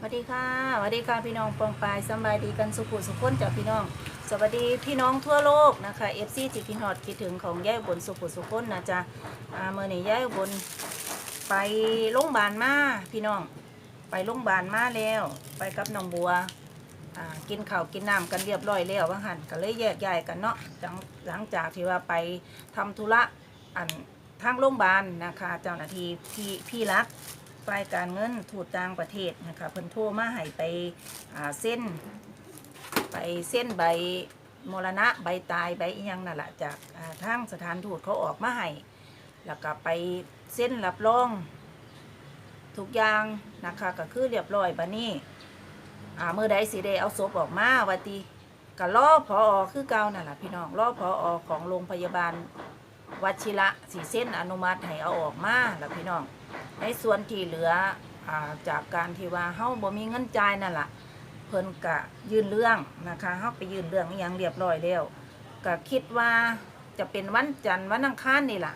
สวัสดีค่ะสวัสดีค่ะพี่น้องปองปายสบายดีกันสุขุสุขคนจากพี่น้อง สวัสดีพี่น้องทั่วโลกนะคะเอฟซีจิตพินอดคิดถึงของย่ายบนสุขุสุขคนนะจ๊ะอ่าเมื่อนี้ย่ายอุบนไปโรงพยาบาลมาพี่น้อง ไปโรงพยาบาลมาแล้ว ไปกับน้องบัวอ่ากินข้าวกินน้ำกันเรียบร้อยแล้วว่าหันก็เลยแยกย้ายกันเนาะหลังหลังจากที่ว่าไปทำธุระอันทางโรงพยาบาลนะคะ เจ้าหน้าที่พี่พี่รัก ฝ่ายการเงินถูกต่างประเทศนะคะเพิ่นโทรมาให้ไปเส้น ไปเส้นใบมรณะใบตายใบอียังนั่นแหละจากทางสถานทูตเขาออกมาให้แล้วก็ไปเส้นรับรองทุกอย่างนะคะก็คือเรียบร้อยบัดนี้อ่าเมื่อใดสิได้เอาศพออกมาว่าติก็รอพอคือเก่านั่นแหละพี่น้องรอพอของโรงพยาบาลวชิระสีเส้นอนุมัติให้เอาออกมาแล้วพี่น้อง ในส่วนที่เหลืออจากการที่ว่าเฮาบ่มีเงินจ่ายนั่นล่ะเพิ่นกะยื่นเรื่องนะคะเฮาไปยื่นเรื่องอหยังเรียบร้อยแล้วก็คิดว่าจะเป็นวันจันทร์วันอังคารนี่ล่ะ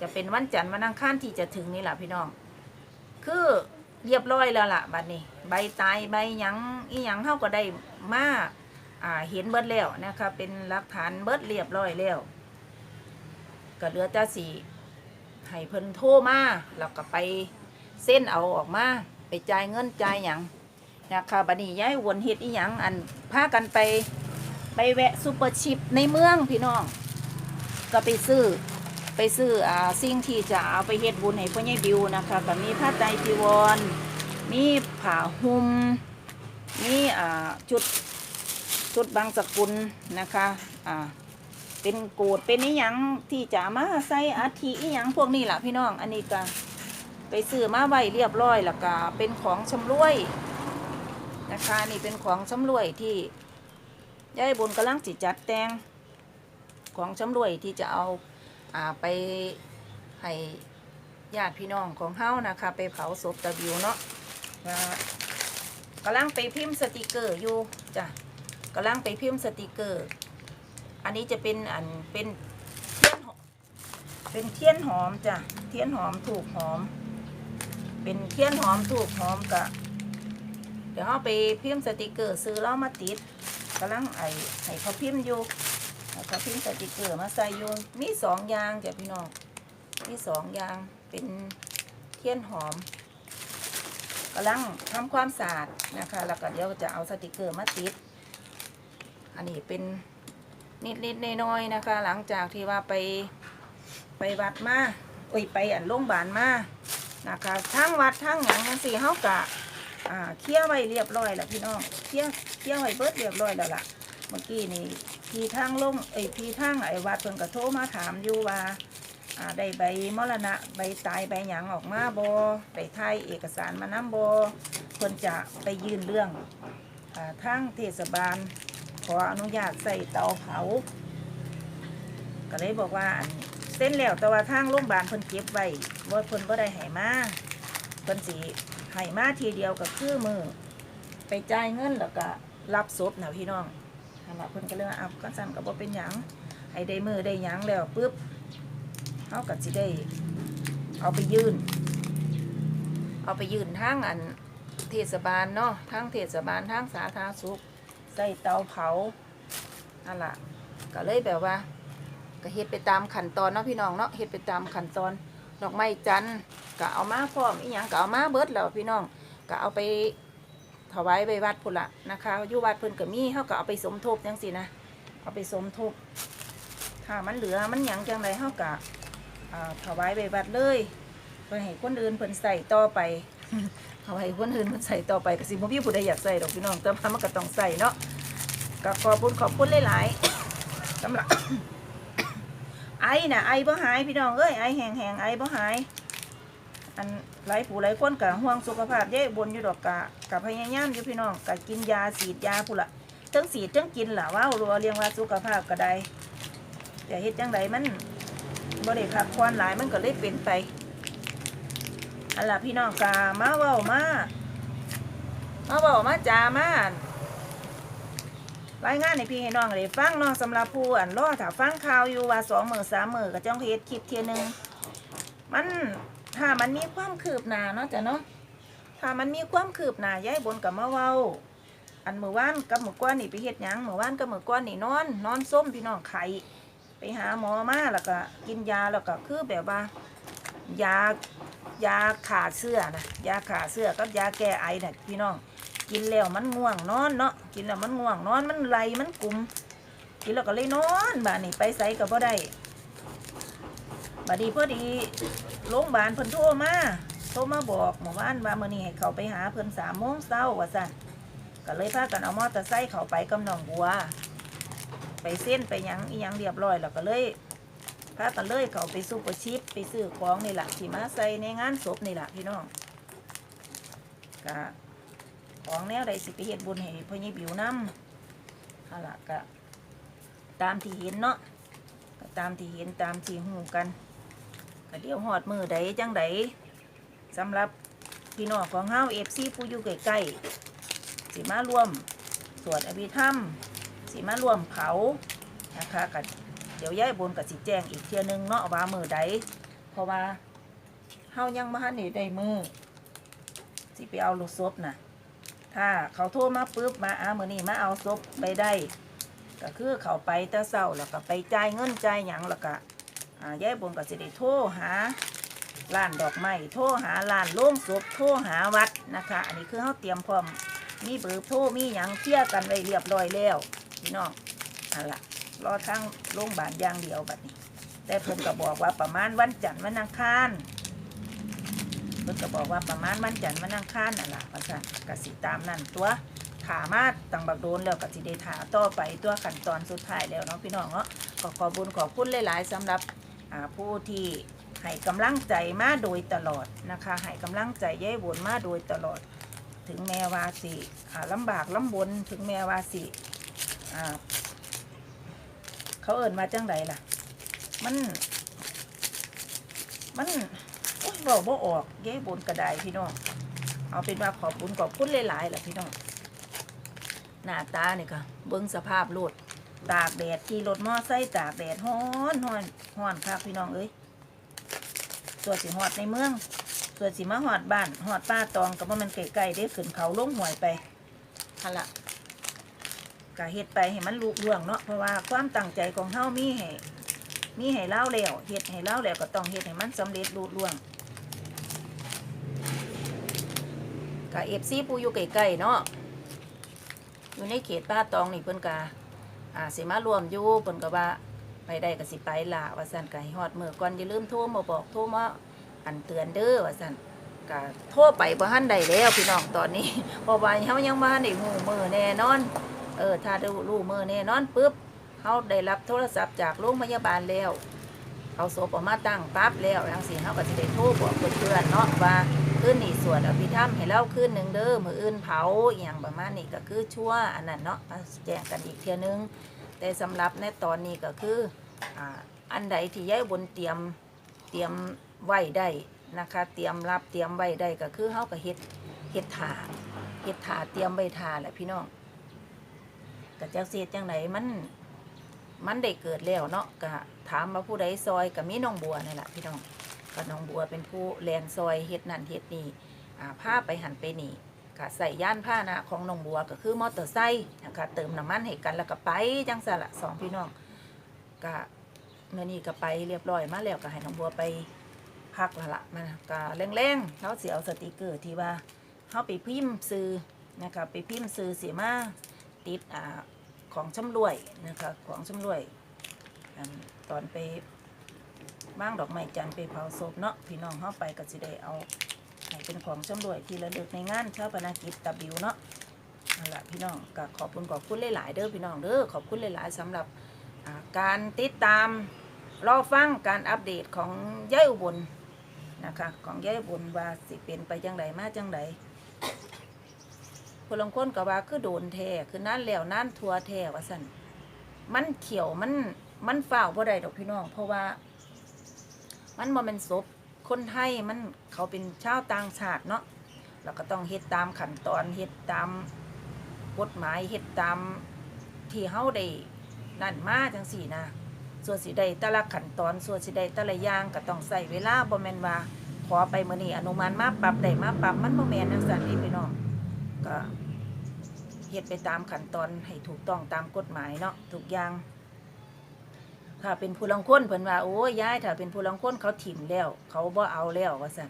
จะเป็นวันจันทร์วันอังคารที่จะถึงนี่ล่ะพี่น้อง คือเรียบร้อยแล้วล่ะบัดนี้ ใบตายใบยังอีหยังเฮาก็ได้มาอ่าเห็นเบิดแล้วนะคะเป็นหลักฐานเบิดเรียบร้อยแล้วก็เหลือแต่สี ให้เพิ่นโทรมาแล้วก็ไปเส้นเอาออกมา ไปจ่ายเงินจ่ายหยังนะคะบัดนี้ย้ายวนเฮ็ดอีหยังอันพากันไปไปแวะซูเปอร์ชิปในเมืองพี่น้อง ก็ไปซื้อไปซื้ออ่าสิ่งที่จะเอาไปเฮ็ดบุญให้พ่อใหญ่บิวนะคะก็มีผ้าไตรจีวร มีผ้าห่มมีอ่าชุดชุดบางสกุลนะคะอ่า เป็นโกดเป็นนิยังที่จะมาใส่อาทิอีหยังพวกนี้แหละพี่น้อง อันนี้ก็ไปซื้อมาไว้เรียบร้อยแล้วก็เป็นของชำรวยนะคะนี่เป็นของชำรวยที่ยายบุญกำลังจิจัดแตงของชำรวยที่จะเอาอ่าไปให้ญาติพี่น้องของเฮานะคะ ไปเผาศพตะบิวเนาะอ่ากำลังไปพิมพ์สติกเกอร์อยู่จ้ะกำลังไปพิมพ์สติกเกอร์ อันนี้จะเป็นอันเป็นเทียนหอมเป็นเทียนหอมจ้ะเทียนหอมถูกหอม เป็นเทียนหอมถูกหอมกะเดี๋ยวเราไปพิมพ์สติกเกอร์ซื้อแล้วมาติดกำลังไอให้เขาพิมพ์อยู่ให้เขาพิมพ์สติกเกอร์มาใส่อยู่มีสองอย่างจ้ะพี่น้องมีสองอย่างเป็นเทียนหอมกำลังทำความสะอาดนะคะ แล้วก็เดี๋ยวจะเอาสติกเกอร์มาติด อันนี้เป็น นิดนิดๆน้อยๆนะคะ หลังจากที่ว่าไปไปวัดมาโอ้ยไปอันโรงพยาบาลมานะคะทั้งวัดทั้งหยังทั้งสี่เฮากะอ่าเคลียร์ไว้เรียบร้อยแล้วพี่น้องเคลียร์เคลียร์ไว้เบิดเรียบร้อยแล้วล่ะ เมื่อกี้นี่พี่ทางลงเอ้ยพี่ทางไอ้วัดเพิ่นก็โทรมาถามอยู่ว่าอ่าได้ใบมรณะใบตายใบหยังออกมาบ่ได้ถ่ายเอกสารมานำบ่เพิ่นจะไปยื่นเรื่องอ่าทางเทศบาล ขออนุญาตใส่เตาเผา ก็เลยบอกว่าเส้นแล้วแต่ว่าทางโรงพยาบาลเพิ่นเก็บไว้บ่เพิ่นบ่ได้ให้มาเพิ่นสิให้มาทีเดียวก็คือมือไปจ่ายเงินแล้วก็รับศพนะพี่น้องนั่นล่ะเพิ่นก็เลยว่าเอาก็สั่นก็บ่เป็นหยังให้ได้มือได้หยังแล้วปึ๊บเฮาก็สิได้เอาไปยื่น เอาไปยื่นทางอันเทศบาลเนาะทางเทศบาลทางสาธารณสุข ใส่เตาเผานั่นล่ะก็เลยแบบว่า ก็เฮ็ดไปตามขั้นตอนเนาะพี่น้องเนาะเฮ็ดไปตามขั้นตอนดอกไม้จันทร์ก็เอามาพร้อมอีหยังก็เอามาเบิดแล้วพี่น้องก็เอาไปถวายไปวัดพุ่นละนะคะอยู่วัดเพิ่นก็มีเฮาก็เอาไปสมทบจังซี่นะเอาไปสมทบถ้ามันเหลือมันหยังจังไดเฮาก็ถวายไปวัดเลยเพื่อให้คนอื่นเพิ่นใส่ต่อไปเอาให้คนอื่นมันใส่ต่อไปก็สิบ่มีผู้ใดอยากใส่ดอกพี่น้องแต่ว่ามันก็ต้องใส่เนาะ ก็ขอบคุณขอบคุณหลายๆสำหรับ ไอ้น่ะไอ้บ่หายพี่น้องเอ้ยไอ้แห้งๆไอ้บ่หาย อันหลายผู้หลายคนก็ห่วงสุขภาพเย้บนอยู่ดอกกะกะพยายามอยู่พี่น้องกะกินยาสีดยาพุ่นละทั้งสีดทั้งกินหล่ะว้าวรัวเรียงว่าสุขภาพก็ได้แต่เฮ็ดจังไดมันบ่ได้พักผ่อนหลายมันก็เลยเป็นไปอันล่ะพี่น้องกามาเว้ามามาเว้ามาจามา รายงานให้พี่ให้น้องได้ฟังเนาะสำหรับผู้อันรอถ้าฟังข่าวอยู่ว่าสองหมื้อสามหมื้อก็จ้องเฮ็ดคลิปเที่ยนึงมันถ้ามันมีความคืบหน้าเนาะจ้ะเนาะถ้ามันมีความคืบหน้าย้ายบนกับมาเว้า อันเมื่อวานกับเมื่อก่อนนี่ไปเฮ็ดหยังเมื่อวานกับเมื่อก่อนนี่นอน นอนส้มพี่น้องไข่ไปหาหมอมาแล้วก็กินยาแล้วก็คือแบบว่ายายาขาเสื้อนะยาขาเสื้อกับยาแก้ไอน่ะพี่น้อง กินแล้วมันง่วงนอนเนาะกินแล้วมันง่วงนอนมันไหลมันกลุ่มกินแล้วก็เลยนอนบ้านนี่ไปไสก็บ่ได้บัดนี้พอดีโรงพยาบาลเพิ่นโทรมาโทรมาบอกเมื่อวานว่ามื้อนี้ให้เขาไปหาเพิ่น3โมงเช้าว่าซั่นก็เลยพากันเอามอเตอร์ไซค์เขาไปกับน้องบัว ไปเส้นไปยังอียังเรียบร้อยแล้วก็เลยพากันเลยเขาไปซูเปอร์ชิปไปซื้อของนี่แหละที่มาใส่ในงานศพนี่แหละพี่น้องกะ ของแนวใดสิไปเฮ็ดบุญให้พ่อใหญ่บิวน้ำเอาล่ะก็ตามที่เห็นเนาะก็ตามที่เห็นตามที่หูกันก็เดี๋ยวหอดมือใดจังใดสำหรับพี่น้องของเฮาเอฟซีผู้อยู่ใกล้ๆสิมาร่วมสวดอภิธรรมสิมาร่วมเผานะคะกันเดี๋ยวยายบนกับสิแจ้งอีกเทียนึงเนาะว่ามือใดเพราะว่าเฮายังมาหันนี่ได้มือสิไปเอาลูกศพน่ะ ถ้าเขาโทรมาปุ๊บมาอามือนี่มาเอาศพไปได้ก็คือเขาไปแต่เศร้าแล้วก็ไปจ่ายเงินจ่ายหยังแล้วก็อ่ายายบนก็สิได้โทรหาร้านดอกไม้โทรหาร้านโล่งศพโทรหาวัดนะคะ อันนี้คือเฮาเตรียมพร้อมมีเบอร์โทรมีหยังเคลียกันไว้เรียบร้อยแล้วพี่น้องอันละรอทางโรงพยาบาลอย่างเดียวแบัดนี้ แต่เพิ่นก็บอกว่าประมาณวันจันทร์วันอังคาร เพิ่นก็บอกว่าประมาณวันจันทร์วันอังคารนั่นล่ะว่าซั่นก็สิตามนั่นตัวถามาตั้งบักโดนแล้วก็สิได้ถาต่อไปตัวขั้นตอนสุดท้ายแล้วเนาะพี่น้องเนาะก็ขอบุญขอบคุณหลาย ๆสำหรับอ่าผู้ที่ให้กำลังใจมาโดยตลอดนะคะให้กำลังใจยายบุญมาโดยตลอด ถึงแม้ว่าสิอ่าลำบากลำบนถึงแม้ว่าสิอ่าเขาเอินมาจังไดล่ะ มัน มัน โอ้ยบอกบ่ออกเย้บนกระไดพี่น้องเอาเป็นว่าขอบคุณขอบคุณหลายๆล่ะพี่น้องหน้าตาเนี่ยค่ะเบิ้งสภาพรถตากแดดขี่รถมอไซค์ตากแดดฮ้อนฮ้อนฮ้อนครับพี่น้องเอ้ยตัวนสิหอดในเมืองตัวนสิมาหอดบ้านหอดป้าตองกับว่ามันไกลๆได้ขึ้นเขาลงห่วยไปฮะละก็เฮ็ดไปให้มันลุล่วงเนาะเพราะว่าความตั้งใจของเฮามีให้มีให้เล่าแล้วเฮ็ดให้เล่าแล้วก็ต้องเฮ็ดให้มันสำเร็จลุล่วง ก็เอฟซีผู้อยู่ใกล้ๆเนาะอยู่ในเขตป่าตองนี่เพิ่นก็อ่าสิมารวมอยู่เพิ่นก็ว่าไปได้ก็สิไปละว่าซั่นก็ให้ฮอดมือก่อนอย่าลืมโทรมาบอกโทรมาอันเตือนเด้อว่าซั่นก็โทรไปบ่ทันได้แล้วพี่น้องตอนนี้เพราะว่าเฮายังบ่ทันได้ฮู้มือแน่นอน เออถ้าดูรู้มือแน่นอนปุ๊บเขาได้รับโทรศัพท์จากโรงพยาบาลแล้ว เอาศพออกมาตั้งปั๊บแล้วทังสีเขาก็จะได้โทรบอกเพื่อนๆเนาะว่าคืนนี้สวดอภิธรรมให้เล่าคืนหนึ่งเด้อมืออื่นเผาอย่างประมาณนี้ก็คือชั่วอันนั้นเนาะมาแจ้งกันอีกเทียนึง แต่สำหรับในตอนนี้ก็คืออ่าอันใดที่ย้ายบนเตรียมเตรียมไหวได้นะคะ เตรียมรับเตรียมไหวได้ก็คือเขาก็เฮ็ดเฮ็ดถาเฮ็ดถาเตรียมไว้ทาแหละพี่น้องก็จักเสียจังไหนมันมันได้เกิดแล้วเนาะก็ ถามมาผู้ใดซอยก็มีน้องบัวนี่แหละพี่น้องก็น้องบัวเป็นผู้แลนซอยเฮ็ดนั่นเฮ็ดนี่ผ้าไปหันไปนี่ก็ใส่ย่านผ้านะของน้องบัวก็คือมอเตอร์ไซค์นะคะเติมน้ำมันให้กันแล้วก็ไปจังสละสองพี่น้องก็เมื่อนี้ก็ไปเรียบร้อยมาแล้วก็ให้น้องบัวไปพักละละมันก็แรงๆเขาเสียเอาสติกเกอร์ที่ว่าเขาไปพิมพ์ซื้อนะคะไปพิมพ์ซื้อเสียมาติดอ่าของชำรวยนะคะของชำรวย อันตอนไปบ้างดอกไม้จันทร์ไปเผาศพเนาะพี่น้องเข้าไปก็สิได้เอาให้เป็นของช่ำรวยที่ระลึกในงานเช้าปนกิจตะบิวเนาะนั่นแหละพี่น้องก็ขอบคุณขอบคุณหลายๆเด้อพี่น้องเด้อขอบคุณหลายๆสำหรับการติดตามรอฟังการอัปเดตของย่ายอุบลนะคะของย่ายอุบลว่าสิเป็นไปจังไดมาจังไดคนลางคนก็ว่าคือโดนแท้คือนั่นแล้วนั่นทัวแท้ว่าสั่นมันเขียวมัน มันฝ้าวบ่ได้ดอกพี่น้อง เพราะว่า มันบ่เป็นศพคนไทยมันเขาเป็นชาวต่างชาติเนาะเราก็ต้องเฮ็ดตามขั้นตอนเฮ็ดตามกฎหมายเฮ็ดตามที่เฮาได้นั่นมาจังสี่นะส่วนสิได้แต่ละขั้นตอนส่วนสิได้แต่ละอย่างก็ต้องใส่เวลาบ่แม่นว่า ขอไปมื้อนี้อนุมัติมาปรับได้มาปรับมันบ่แม่นจังซั่นนี่พี่น้องก็เฮ็ดไปตามขั้นตอนให้ถูกต้องตามกฎหมายเนาะทุกอย่าง ถ้าเป็นผู้ลังคนเพิ่นว่าโอ้ยยายถ้าเป็นผู้ลังคนเขาถิ่มแล้ว เขาบ่เอาแล้วว่าซั่น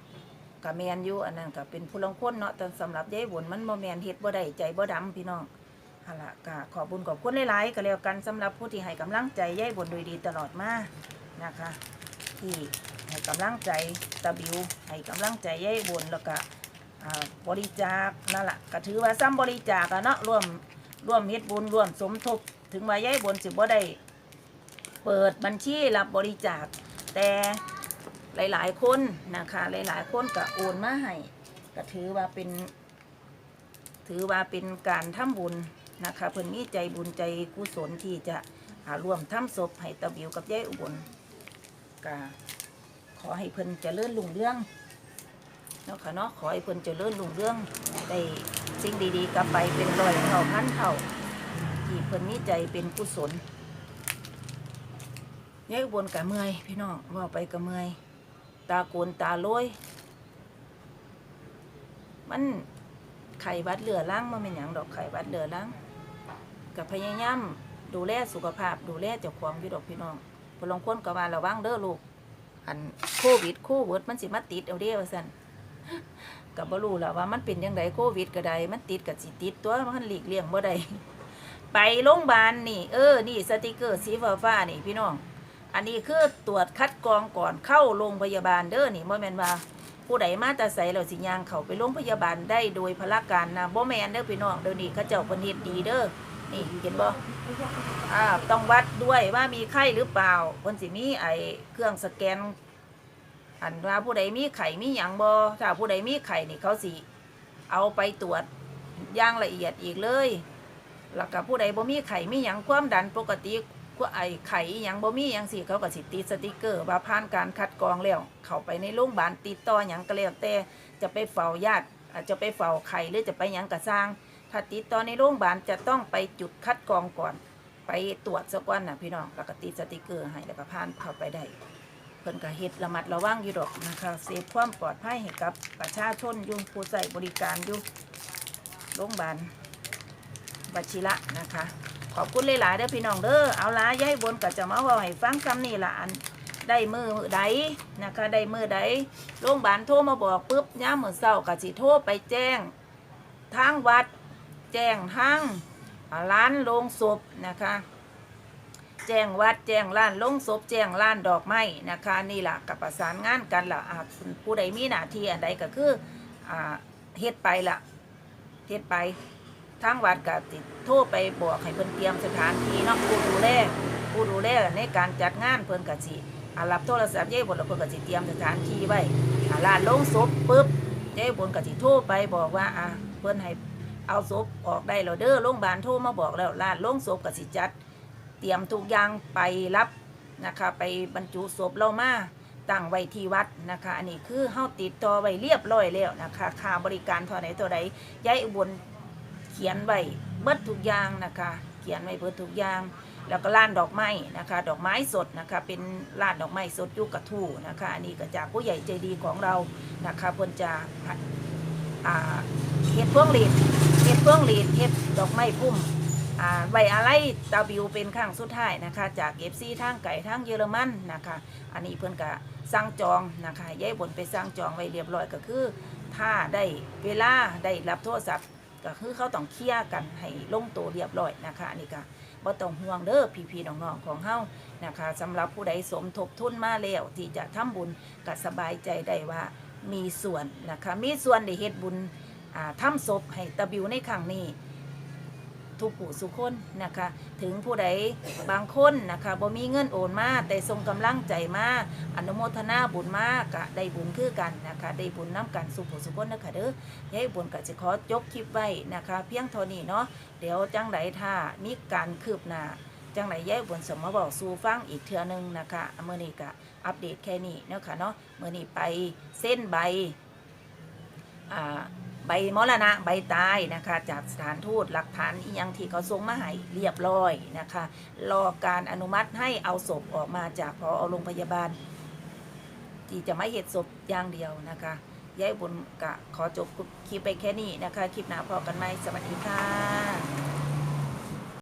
ก็แมนอยู่อันนั้นก็เป็นผู้ลังคนเนาะแต่สำหรับยายบุญมันบ่แมนเฮ็ดบ่ได้ใจบ่ดำพี่น้องหั่นล่ะก็ขอบุญขอบคุณหลายๆก็แล้วกันสำหรับผู้ที่ให้กำลังใจยายบุญโดยดีตลอดมานะคะที่ให้กำลังใจตาบิวให้กำลังใจยายบุญแล้วก็บริจาคนั่นแหละก็ถือว่าซ้ำบริจาคอะเนาะร่วมร่วมเฮ็ดบุญร่วมสมทบ ถึงว่ายายบุญสิบ่ได้ เปิดบัญชีรับบริจาค แต่หลาย ๆ คนนะคะ หลาย ๆ คนก็โอนมาให้ก็ถือว่าเป็น ถือว่าเป็นการทำบุญนะคะเพิ่อนมีใจบุญใจกุศลที่จะร่วมทำศพให้ตาบิวกับยายอุบลก็ขอให้เพิ่อนจเจริญรุ่งเรื่องเนาะค่ะเนาะขอให้เพิ่อนจเจริญรุ่งเรื่องได้สิ่งดีๆกลับไปเป็นรอยเท่าพันเท่าที่เพิ่อนมีใจเป็นกุศล ยายอุบลกะเมื่อยพี่น้องว่าไปกะเมื่อย ตาโกนตาโลยมันไข้หวัดเหลือล้างมันเป็นหยังดอกไข้หวัดเหลือล้างกับพยายามดูแลสุขภาพดูแลเจ้าของอยู่ดอกพี่น้องพลางคนก็ว่าระวังเด้อลูกอันโควิดโควิดมันสิมาติดเอาเด้อว่าซั่นก็บ่รู้ล่ะว่ามันเป็นจังไดโควิดก็ได้มันติดก็สิติดตัวมันหลีกเลี่ยงบ่ได้ไปโรงพยาบาลนี่ เออ นี่สติกเกอร์สีฟ้าๆนี่พี่น้อง อันนี้คือตรวจคัดกรองก่อนเข้าโรงพยาบาลเด้อนี่บ่แม่นว่าผู้ใดมาแต่ไสแล้วสิยางเขาไปโรงพยาบาลได้โดยพละการนะบ่แม่นเด้อพี่น้องเดี๋ยวนี้เขาเจ้าเพิ่นเฮ็ดดีเด้อนี่เห็นบ่อ่าต้องวัดด้วยว่ามีไข้หรือเปล่าเพิ่นสิมีไอเครื่องสแกน อันว่าผู้ใดมีไข้มีหยังบ่ถ้าผู้ใดมีไข้นี่เขาสิเอาไปตรวจอย่างละเอียดอีกเลยแล้วก็ผู้ใดบ่มีไข้มีหยังความดันปกติ ไอไข้อิหยังบ่มียังสิเขาก็สิติดสติกเกอร์ว่าผ่านการคัดกรองแล้ว เข้าไปในโรงพยาบาลติดต่อหยังก็แล้วแต่จะไปเฝ้าญาติอาจจะไปเฝ้าไข้หรือจะไปหยังก็สร้าง ถ้าติดต่อในโรงพยาบาลจะต้องไปจุดคัดกรองก่อน ไปตรวจสักวันนะพี่น้องแล้วก็ติดสติกเกอร์ให้แล้วก็ผ่านเข้าไปได้เพิ่นก็เฮ็ดระมัดระวังอยู่ดอกนะคะเซฟความปลอดภัยให้กับประชาชนยุ่งผู้ใส่บริการอยู่โรงพยาบาลวชิระนะคะ ขอบคุณหลายๆเด้อพี่น้องเด้อเอาละยายบนก็จะมาเว่าให้ฟังคำนี้ละอันได้มือใดนะคะได้มือใดโรงพยาบาลโทรมาบอกปุ๊บย่ามมื้อเช้าก็สิโทรไปแจ้งทางวัด แจ้งทางร้านโรงศพนะคะ แจ้งวัดแจ้งร้านโรงศพแจ้งร้านดอกไม้นะคะ นี่แหละกับประสานงานกันละอ่าผู้ใดมีหน้าที่อันใดก็คือเฮ็ดไปล่ะเฮ็ดไป ทางวัดก็ติดโทรไปบอกให้เพิ่นเตรียมสถานที่เนาะผู้ดูแลผู้ดูแลในการจัดงานเพิ่นก็สิอารับโทรศัพท์ยายบนแล้วเพิ่นก็สิเตรียมสถานที่ไว้อาร้านโรงศพปุ๊บยายบนก็สิโทรไปบอกว่าอ่าเพิ่นให้เอาศพออกได้แล้วเด้อโรงพยาบาลโทรมาบอกแล้วลาดโรงศพกับสิจัด เตรียมทุกอย่างไปรับนะคะไปบรรจุศพเรามาตั้งไว้ที่วัดนะคะ อันนี้คือเฮาติดต่อไว้เรียบร้อยแล้วนะคะค่าบริการเท่าไหนเท่าใดยายอุบล เขียนไว้เบิดทุกอย่างนะคะ เขียนไว้เบิดทุกอย่าง แล้วก็ร้านดอกไม้นะคะ ดอกไม้สดนะคะ เป็นร้านดอกไม้สดยุกระทู่นะคะ อันนี้ก็จากผู้ใหญ่ใจดีของเรานะคะเพิ่นจะอ่าเฮ็ดพวงหลีดเฮ็ดเฟืองหลีดเฮ็ดดอกไม้พุ่มอ่าไว้อะไรตาบิวเป็นครั้งสุดท้ายนะคะ จากเอฟซีทางไก่ทางเยอรมันนะคะ อันนี้เพิ่อนก็สั่งจองนะคะย้ายบนไปสั่งจองไว้เรียบร้อยก็คือ ถ้าได้เวลาได้รับโทรศัพท์ ก็คือเขาต้องเคลียร์กันให้ลงตัวเรียบร้อยนะคะนนี้ก็บ่ต้องห่วงเด้อพี่ๆน้องๆของเฮานะคะสำหรับผู้ใดสมทบทุนมาแล้วที่จะทำบุญก็สบายใจได้ว่ามีส่วนนะคะมีส่วนได้เฮ็ดบุญทำทำศพให้ตะบิวในครั้งนี้ ทุกผู้สุคนนะคะ ถึงผู้ใดบางคนนะคะบ่มีเงินโอนมาแต่ทรงกำลังใจมาอนุโมทนาบุญมากกะได้บุญคือกันนะคะ ได้บุญน้ำกันสุผู้สุคนนะคะเด้อยายบุญก็จะขอจบคลิปไว้นะคะ เพียงเท่านี้เนาะเดี๋ยวจังไดถ้ามีการคืบหน้าจังไดยายบุญสมมาบอกสู่ฟังอีกเทื่อนึงนะคะเมื่อนี้ก็อัปเดตแค่นี้เนาะค่ะเนาะเมื่อนี้ไปเส้นใบอ่า ใบมรณะใบตายนะคะ จากสถานทูตหลักฐานอียังที่เขาส่งมาให้เรียบร้อยนะคะ รอการอนุมัติให้เอาศพออกมาจากพอโรงพยาบาล ที่จะไม่เหตุศพอย่างเดียวนะคะยายอุบลกะขอจบคลิปไปแค่นี้นะคะ คลิปหน้าพอกันไหมสวัสดีค่ะ